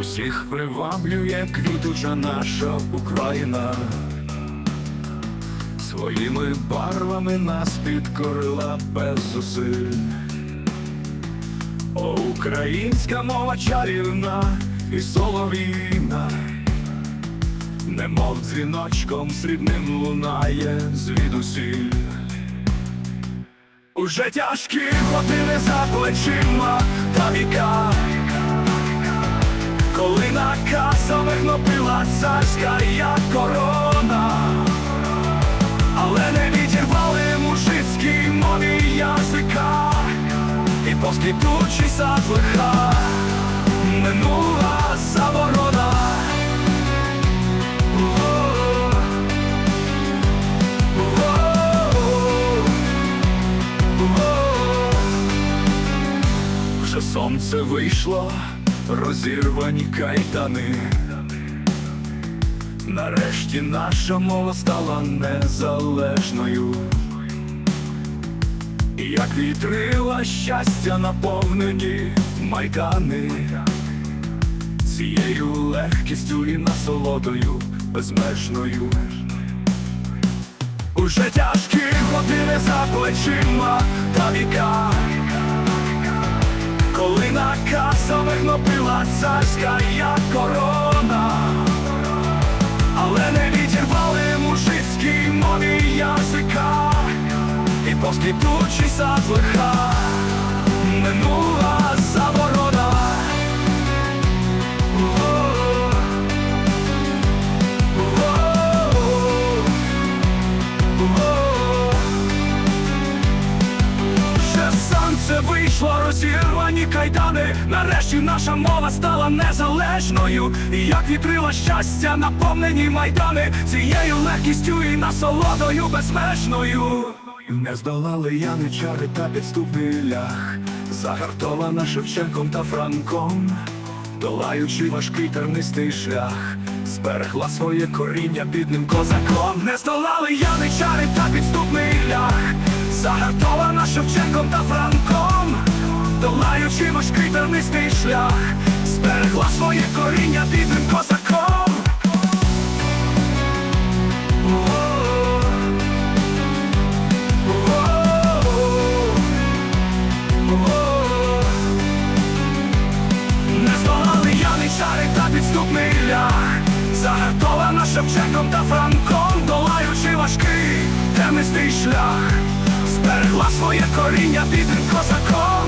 Усіх приваблює квітуча наша Україна, своїми барвами нас підкорила без зусиль. О, українська мова чарівна і солов'їна, немов дзвіночком срібним лунає звідусіль. Уже тяжкі години за плечима та віка, коли наказами гнобила царська я корона, але не відірвали мужицькій мові язика, і поскріпучий сад лиха минула заборона. Вже сонце вийшло, розірвані кайдани. Нарешті наша мова стала незалежною. Як вітрила щастя наповнені майдани, цією легкістю і насолодою безмежною. Уже тяжкі години за плечима та віка, коли на наказами гнобила царська я корона, але не відірвали мужицькій мові язика, і поскріпучий сад сонце розірвані кайдани. Нарешті наша мова стала незалежною. І як вітрила щастя, наповнені майдани цією легкістю і насолодою безмежною. Не здолали яничари та підступний лях, загартована Шевченком та Франком, долаючи важкий тернистий шлях, зберегла своє коріння бідним козаком. Не здолали яничари та підступний лях, загартована Шевченком та Франком, долаючи важкий тернистий шлях, зберегла своє коріння бідним козаком. Не здолали яничари та підступний лях Загартована Шевченком та Франком Долаючи важкий темнистий шлях Зберегла своє коріння бідним козаком